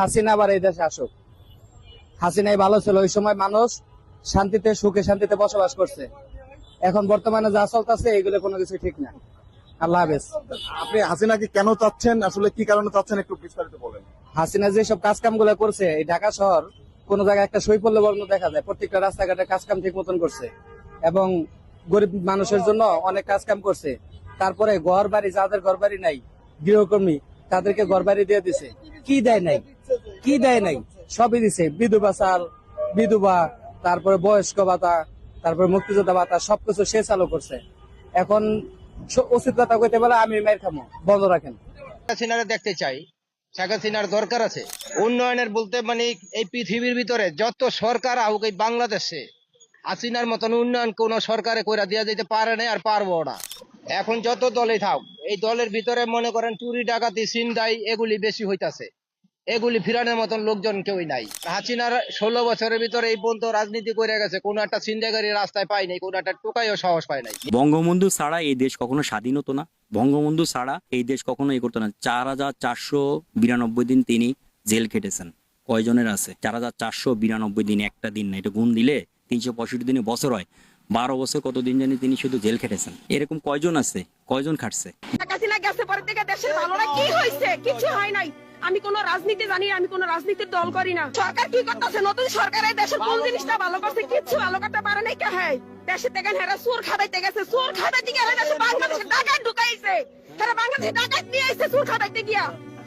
হাসিনা আবার এই দেশে আসুক। হাসিনাই ভালো ছিল ওই সময় মানুষ শান্তিতে সুখে শান্তিতে বসবাস করছে। এখন বর্তমানে যা চলতেছে এগুলো কোনো কিছু ঠিক না। আল্লাহ হাফেজ। আপনি হাসিনাকে কেন চাচ্ছেন? আসলে কি কারণে চাচ্ছেন? একটু বিস্তারিত বলেন। হাসিনা যেসব কাজ কামগুলো করছে এই ঢাকা শহর কোন জায়গায় একটা সই বর্ণ দেখা যায়। প্রত্যেকটা রাস্তাঘাটে কাজ কাম ঠিক মতন করছে। এবং গরিব মানুষের জন্য অনেক কাজ কাম করছে। তারপরে ঘর বাড়ি যাদের ঘর বাড়ি নাই গৃহকর্মী তাদেরকে ঘর বাড়ি দিয়ে দিছে। কি দেয় নাই? কি দেয় নাই? সবই দিছে। বিধবা চাল, বিধবা, তারপরে বয়স্ক ভাতা, তারপরে মুক্তিযোদ্ধা ভাতা, সবকিছু সে চালু করছে। এখন উচিত কথা কইতে বলে আমি মায়ের খামো। বন্ধ রাখেন। হাসিনারে দেখতে চাই। শেখ হাসিনার দরকার আছে। উন্নয়নের বলতে মানে এই পৃথিবীর ভিতরে যত সরকার আহুক, এই বাংলাদেশে হাসিনার মতন উন্নয়ন কোন সরকারে কইরা দিয়া যেতে পারে না আর পারব না। এখন যত দলে থাক এই দলের ভিতরে মনে করেন চুরি, ডাকাতি সিন্দাই এগুলি বেশি হইতাছে। এগুলি ফিরানোর মতন লোকজন কেউই নাই। হাসিনার ষোলো বছরের ভিতরে এই পর্যন্ত রাজনীতি করে গেছে কোন একটা সিন্দাগারি রাস্তায় পাই নাই কোন একটা টোকাইও সাহস পায় নাই। বঙ্গবন্ধু ছাড়া এই দেশ কখনো স্বাধীন হতো না। বঙ্গবন্ধু ছাড়া এই দেশ কখনো এই করতো না। চার হাজার চারশো বিরানব্বই দিন তিনি জেল খেটেছেন। কয়জনের আছে? চার হাজার চারশো বিরানব্বই দিন একটা দিন না। এটা গুণ দিলে তিনশো পঁয়ষট্টি দিনে বছর হয়। বারো বছর কতদিন জানি তিনি শুধু জেল খেটেছেন। এরকম কয়জন আছে? কয়জন খাটছে? গেছে পরে থেকে দেশের ভালো কি হয়েছে? কিছু হয় নাই। আমি কোন রাজনীতি জানি আমি কোন রাজনীতির দল করি না। সরকার কি করতেছে? নতুন সরকার এই দেশের কোন জিনিসটা ভালো করছে? কিচ্ছু ভালো করতে পারে নাই কে দেশে থেকে হেরা সুর খাবাইতে গেছে সুর খাদাইতে গিয়ে বাংলাদেশে টাকা ঢুকাইছে। হেরা বাংলাদেশে টাকা নিয়ে আইছে সুর খাদাইতে গিয়া।